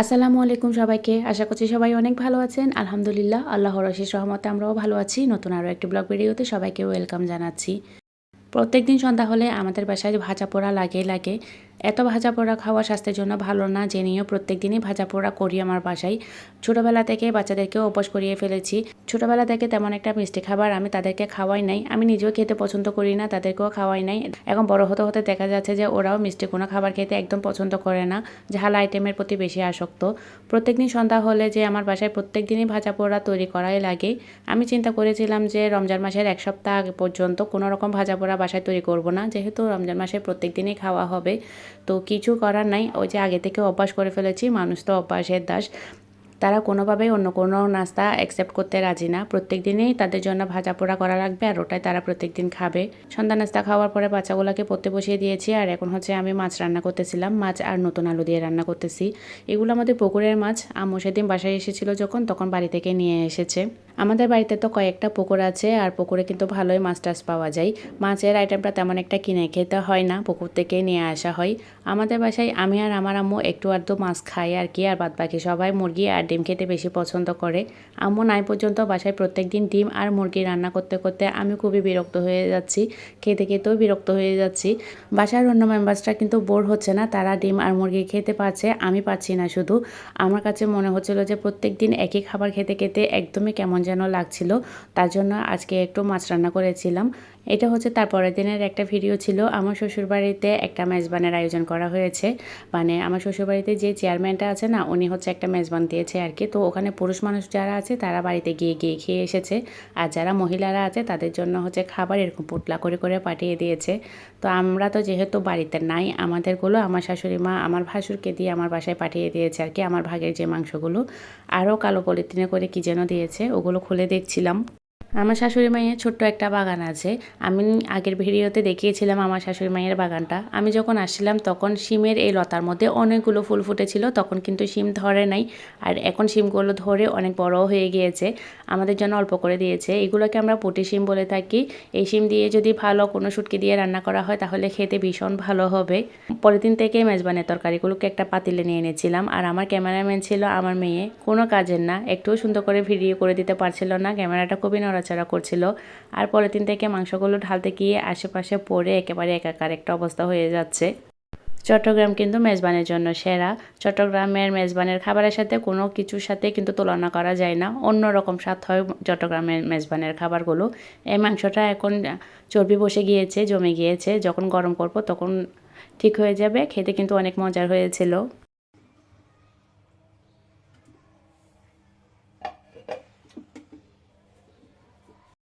আসসালামু আলাইকুম সবাইকে। আশা করছি সবাই অনেক ভালো আছেন। আলহামদুলিল্লাহ, আল্লাহর রশিস রহমতে আমরাও ভালো আছি। নতুন আরও একটি ব্লগ ভিডিওতে সবাইকে ওয়েলকাম জানাচ্ছি। প্রত্যেক দিন সন্ধ্যা হলে আমাদের বাসায় ভাজা পোড়া লাগে লাগে। এত ভাজা পোড়া খাওয়া স্বাস্থ্যের জন্য ভালো না জেনেও প্রত্যেক দিনই ভাজা পোড়া করি আমার বাসায়। ছোটোবেলা থেকে বাচ্চাদেরকেও অভ্যাস করিয়ে ফেলেছি। ছোটোবেলা থেকে তেমন একটা মিষ্টি খাবার আমি তাদেরকে খাওয়াই নাই। আমি নিজেও খেতে পছন্দ করি না, তাদেরকেও খাওয়াই নাই। এখন বড় হতে হতে দেখা যাচ্ছে যে ওরাও মিষ্টি কোনো খাবার খেতে একদম পছন্দ করে না, ঝাল আইটেমের প্রতি বেশি আসক্ত। প্রত্যেক দিন সন্ধ্যা হলে যে আমার বাসায় প্রত্যেক দিনই ভাজা পোড়া তৈরি করাই লাগে। আমি চিন্তা করেছিলাম যে রমজান মাসের এক সপ্তাহ আগে পর্যন্ত কোনো রকম ভাজা পোড়া বাসায় তৈরি করব না। যেহেতু রমজান মাসে প্রত্যেক দিনই খাওয়া হবে তো কিছু করার নাই, ওই যে আগে থেকে অভ্যাস করে ফেলেছি, মানুষ তো অভ্যাসের দাস। তারা কোনোভাবেই অন্য কোনো নাস্তা অ্যাকসেপ্ট করতে রাজি না। প্রত্যেক দিনেই তাদের জন্য ভাজা পোড়া করা লাগবে আর ওটাই তারা প্রত্যেক দিন খাবে। সন্ধ্যা নাস্তা খাওয়ার পরে বাচ্চাগুলোকে পড়তে বসিয়ে দিয়েছি আর এখন হচ্ছে আমি মাছ রান্না করতেছিলাম, মাছ আর নতুন আলু দিয়ে রান্না করতেছি। এগুলো আমাদের পুকুরের মাছ। আম্মু সেদিন বাসায় এসেছিল যখন, তখন বাড়ি থেকে নিয়ে এসেছে। আমাদের বাড়িতে তো কয়েকটা পুকুর আছে, আর পুকুরে কিন্তু ভালোই মাছ টাছ পাওয়া যায়। মাছের আইটেমটা তেমন একটা কিনে খেতে হয় না, পুকুর থেকে নিয়ে আসা হয়। আমাদের বাসায় আমি আর আমার আম্মু একটু আধটু মাছ খাই আর কি, আর বাদ বাকি সবাই মুরগি আর ডিম খেতে বেশি পছন্দ করে। আম্মু নাই পর্যন্ত বাসায় প্রত্যেক দিন ডিম আর মুরগি রান্না করতে করতে আমি খুবই বিরক্ত হয়ে যাচ্ছি, খেতে খেতেও বিরক্ত হয়ে যাচ্ছি। বাসার অন্য মেম্বার্সরা কিন্তু বোর হচ্ছে না, তারা ডিম আর মুরগি খেতে পারছে, আমি পাচ্ছি না শুধু। আমার কাছে মনে হচ্ছিল যে প্রত্যেক দিন একই খাবার খেতে খেতে একদমই কেমন যেন লাগছিল তার জন্য আজকে একটু মাছ রান্না করেছিলাম। এটা হচ্ছে তার পরের দিনের একটা ভিডিও ছিল। আমার শ্বশুরবাড়িতে একটা মেজবানের আয়োজন করা হয়েছে। মানে আমার শ্বশুরবাড়িতে যে চেয়ারম্যানটা আছে না, উনি হচ্ছে একটা মেজবান দিয়েছে আর কি। তো ওখানে পুরুষ মানুষ যারা আছে, তারা বাড়িতে গিয়ে গিয়ে খেয়ে এসেছে। আর যারা মহিলারা আছে, তাদের জন্য হচ্ছে খাবার এরকম পুটলা করে করে পাঠিয়ে দিয়েছে। তো আমরা তো যেহেতু বাড়িতে নাই, আমাদেরগুলো আমার শাশুড়ি মা, আমার ভাসুরকে দিয়ে আমার বাসায় পাঠিয়ে দিয়েছে আর কি, আমার ভাগের যে মাংসগুলো। আরও কালো পলিথিনে করে কী যেন দিয়েছে, ওগুলো খুলে দেখছিলাম। আমার শাশুড়ি মায়ের ছোট্ট একটা বাগান আছে। আমি আগের ভিডিওতে দেখিয়েছিলাম আমার শাশুড়ি মায়ের বাগানটা। আমি যখন আসছিলাম তখন শিমের এই লতার মধ্যে অনেকগুলো ফুল ফুটেছিল, তখন কিন্তু শিম ধরে নাই। আর এখন শিমগুলো ধরে অনেক বড় হয়ে গিয়েছে। আমাদের জন্য অল্প করে দিয়েছে। এগুলোকে আমরা পুটি শিম বলে থাকি। এই শিম দিয়ে যদি ভালো কোনো শুটকি দিয়ে রান্না করা হয় তাহলে খেতে ভীষণ ভালো হবে। পরের দিন থেকে মেজবানের তরকারিগুলোকে একটা পাতিলে নিয়ে এনেছিলাম। আর আমার ক্যামেরাম্যান ছিল আমার মেয়ে। কোনো কাজের না। একটুও সুন্দর করে ভিডিও করে দিতে পারছিল না। ক্যামেরাটা খুবই নড়া নড়াচড়া করছিল। আর পরের দিন থেকে মাংসগুলো ঢালতে গিয়ে আশেপাশে পড়ে একেবারে একাকার একটা অবস্থা হয়ে যাচ্ছে। চট্টগ্রাম কিন্তু মেজবানের জন্য সেরা। চট্টগ্রামের মেজবানের খাবারের সাথে কোনো কিছুর সাথে কিন্তু তুলনা করা যায় না। অন্য রকম স্বাদ হয় চট্টগ্রামের মেজবানের খাবারগুলো। এই মাংসটা এখন চর্বি বসে গিয়েছে, জমে গিয়েছে। যখন গরম করব তখন ঠিক হয়ে যাবে। খেতে কিন্তু অনেক মজার হয়েছিল।